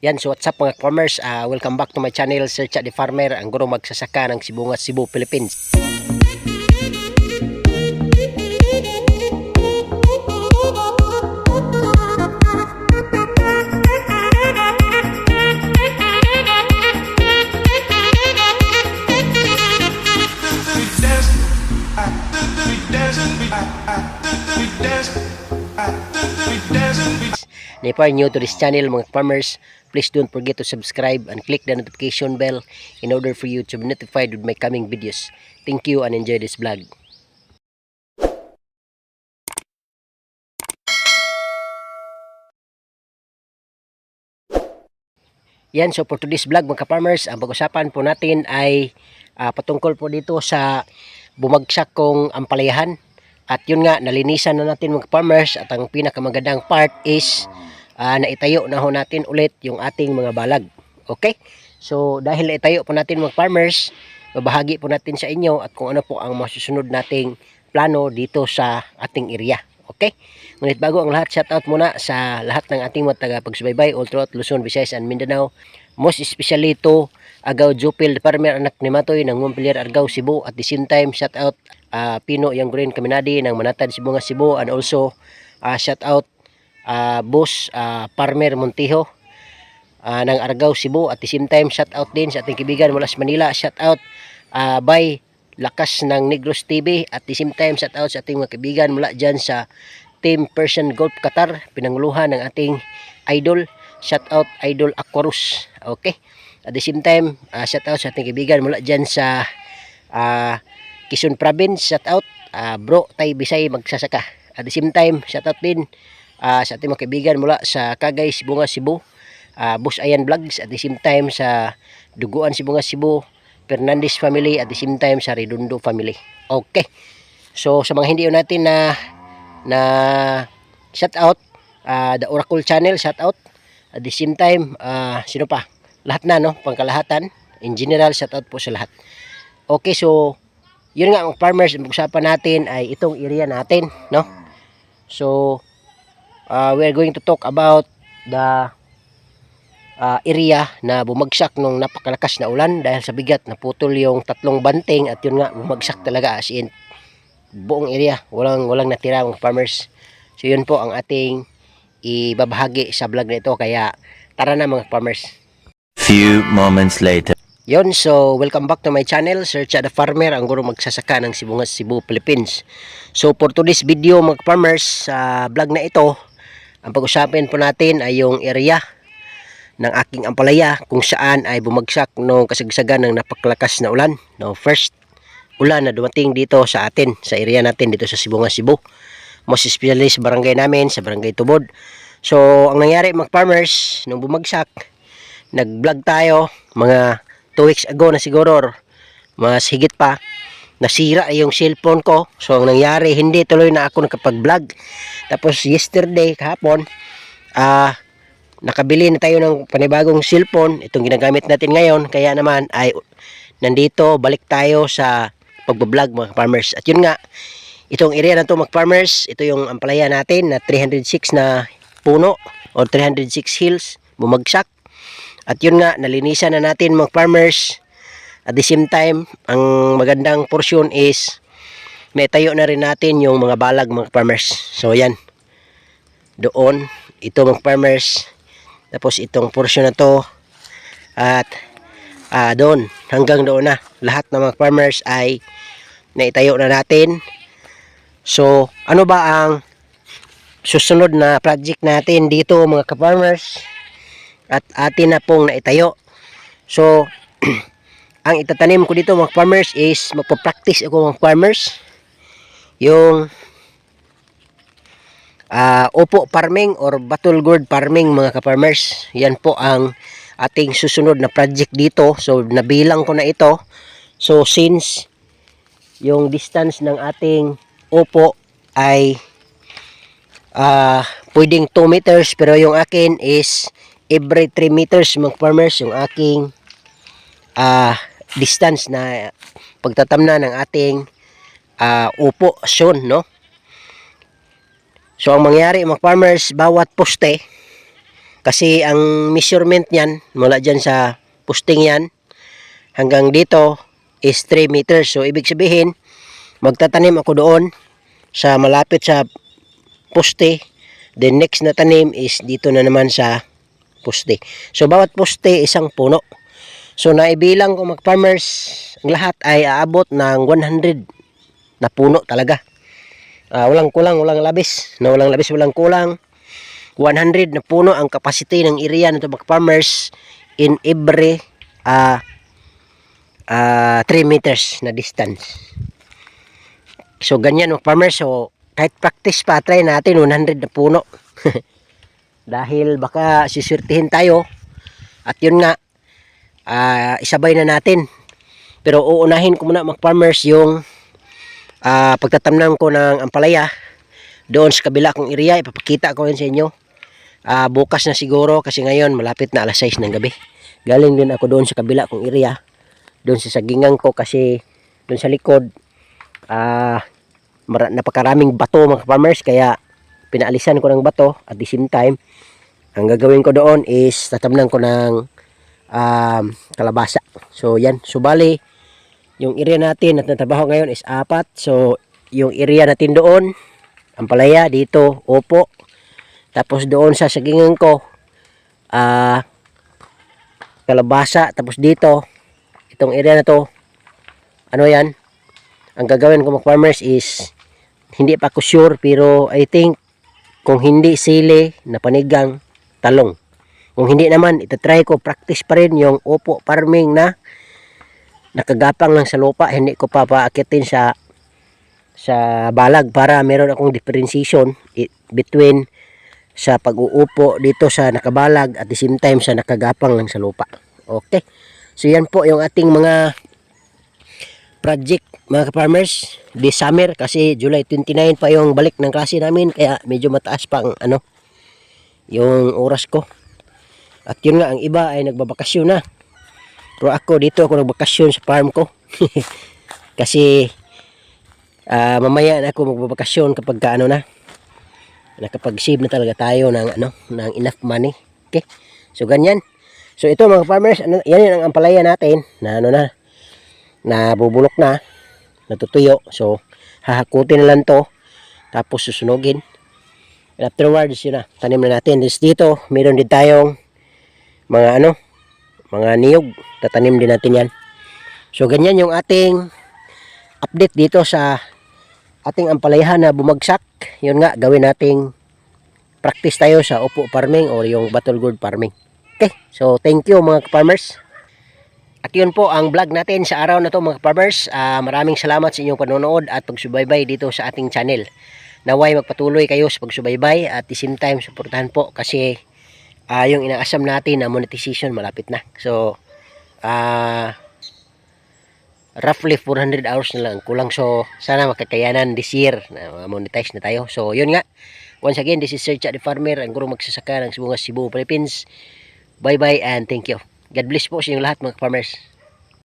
Yan, so what's up mga farmers? Ah, welcome back to my channel, Search at the Farmer, ang guro magsasaka ng Sibungat, Cebu, Philippines. And if you are new to this channel mga farmers, please don't forget to subscribe and click the notification bell in order for you to be notified with my coming videos. Thank you and enjoy this vlog. Yan, so for today's vlog mga farmers, ang pag-usapan po natin ay ah, patungkol po dito sa bumagsak kong ampalayahan. At yun nga, nalinisan na natin mga farmers at ang pinakamagandang part is ah, naitayo na ho natin ulit yung ating mga balag. Okay? So dahil naitayo po natin mga farmers, babahagi po natin sa inyo at kung ano po ang masusunod nating plano dito sa ating area. Okay? Ngunit bago ang lahat, shout out muna sa lahat ng ating mga tagapagsubaybay all throughout Luzon, Visayas, and Mindanao. Most especially to Agaw Jupil, Farmer, anak ni Matoy, ng Montpelier, Argao, Cebu. At the same time, shout out ah, Pino Yang Green Kaminadi ng Manatad, Sibunga, Cebu. And also, ah, shout out ah, Boss ah, Farmer Montijo ah, ng Argao, Cebu. At the same time, shout out din sa ating kaibigan mula sa Manila. Shout out ah, by Lakas ng Negros TV. At the same time, shout out sa ating mga kaibigan mula dyan sa Team Persian Golf Qatar. Pinanguluhan ng ating idol. Shout out Idol Aquarus. Okay. At the same time, ah, shout out sa ating kaibigan mula dyan sa ah, Quezon Province. Shout out ah, Bro Tay Bisay Magsasaka. At the same time, shout out din ah, sa ating mga kaibigan mula sa Kagay, Sibunga, Cebu. ah Bus Ayan Vlogs. At the same time sa Duguan, Sibunga, Cebu. Fernandez family. At the same time sa Redondo family. Okay. So sa mga hindi natin na na shout out ah, the Oracle channel shout out at the same time ah, sino pa lahat na no pangkalahatan in general shout out po sa lahat okay so yun nga ang farmers ang usapan natin ay itong area natin no so ah, we are going to talk about the ah, area na bumagsak nung napakalakas na ulan dahil sa bigat naputol yung tatlong banting at yun nga bumagsak talaga as in buong area walang walang natira mga farmers so yun po ang ating ibabahagi sa vlog na ito kaya tara na mga farmers Few moments later. Yon, so welcome back to my channel, Search at the Farmer, ang guro magsasaka ng Sibungas, Cebu, Philippines. So for today's video mga farmers, sa vlog na ito, ang pag-usapin po natin ay yung area ng aking ampalaya kung saan ay bumagsak nung kasagsagan ng napakalakas na ulan. No, first ulan na dumating dito sa atin, sa area natin dito sa Sibungas, Cebu. Most especially sa barangay namin, sa barangay Tubod. So, ang nangyari mga farmers, nung bumagsak, nag-vlog tayo mga 2 weeks ago na siguro mas higit pa nasira yung cellphone ko. So ang nangyari hindi tuloy na ako nakapag-vlog. Tapos yesterday kahapon ah nakabili na tayo ng panibagong cellphone. Itong ginagamit natin ngayon. Kaya naman ay nandito balik tayo sa pagbablog mga farmers. At yun nga itong area na to mga farmers ito yung ampalaya natin na 306 na puno or 306 hills. Bumagsak. At yun nga, nalinisan na natin mga farmers. At the same time, ang magandang portion is naitayo na rin natin yung mga balag mga farmers. So yan. Doon, ito mga farmers. Tapos itong portion na to. At ah, doon, hanggang doon na. Lahat ng mga farmers ay naitayo na natin. So, ano ba ang susunod na project natin dito mga ka-farmers? at atin na pong naitayo. So, ang itatanim ko dito mga farmers is magpa-practice ako mga farmers yung ah opo farming or battle gourd farming mga ka-farmers. Yan po ang ating susunod na project dito. So, nabilang ko na ito. So, since yung distance ng ating opo ay ah pwedeng 2 meters pero yung akin is every 3 meters mga farmers yung aking ah distance na pagtatamna ng ating ah upo soon no so ang mangyari mga farmers bawat poste Kasi ang measurement niyan mula dyan sa posting yan hanggang dito is 3 meters. So ibig sabihin, magtatanim ako doon sa malapit sa poste. The next na tanim is dito na naman sa poste. So bawat poste isang puno. So naibilang ko mag-farmers, ang lahat ay aabot ng 100 na puno talaga. Ah, walang kulang, walang labis. Na walang labis, walang kulang. 100 na puno ang capacity ng area nito mag-farmers in every ah ah 3 meters na distance. So ganyan mag-farmers. So kahit practice pa, try natin 100 na puno. Dahil baka siswertihin tayo. At yun nga, ah, isabay na natin. Pero uunahin ko muna mag-farmers yung ah, pagtatamnan ko ng ampalaya doon sa kabila kong area. Ipapakita ko yun sa inyo. Ah, bukas na siguro kasi ngayon malapit na alas 6 ng gabi. Galing din ako doon sa kabila kong area. Doon sa sagingan ko kasi doon sa likod mara- napakaraming bato mga farmers kaya pinaalisan ko ng bato at the same time ang gagawin ko doon is tatamnan ko ng um, kalabasa. So yan, so bali yung area natin at natrabaho ngayon is apat. So yung area natin doon, ang palaya dito, opo. Tapos doon sa sagingan ko, ah kalabasa. Tapos dito, itong area na to, ano yan? Ang gagawin ko mga farmers is, hindi pa ako sure, pero I think, kung hindi sili na panigang, talong. Kung hindi naman, itatry ko, practice pa rin yung opo farming na nakagapang lang sa lupa, hindi ko pa paakitin sa sa balag para meron akong differentiation between sa pag-uupo dito sa nakabalag at the same time sa nakagapang lang sa lupa. Okay. So yan po yung ating mga project mga farmers this summer kasi July 29 pa yung balik ng klase namin kaya medyo mataas pa ang ano yung oras ko. At yun nga ang iba ay nagbabakasyon na. Pero ako dito ako nagbakasyon sa farm ko. kasi ah, mamaya na ako magbabakasyon kapag ka, ano na nakapag-save na talaga tayo ng ano ng enough money. Okay? So ganyan. So ito mga farmers, ano, yan ang ampalaya natin na ano na na bubulok na, natutuyo. So hahakutin na lang to tapos susunugin. And afterwards yun na, tanim na natin. This dito, meron din tayong mga ano, mga niyog. Tatanim din natin yan. So ganyan yung ating update dito sa ating ampalayahan na bumagsak. Yun nga, gawin nating practice tayo sa upo farming or yung battle gourd farming. Okay, so thank you mga farmers. At yun po ang vlog natin sa araw na to mga farmers. Ah, maraming salamat sa inyong panonood at pagsubaybay dito sa ating channel. Naway magpatuloy kayo sa pagsubaybay at the same time suportahan po kasi ah, yung inaasam natin na monetization malapit na. So, ah roughly 400 hours na lang kulang. So sana makakayanan this year na monetize na tayo. So yun nga. Once again this is Sir Chat the Farmer ang guro magsasaka ng Sibungas Cebu Philippines. Bye bye and thank you. God bless po sa inyong lahat mga farmers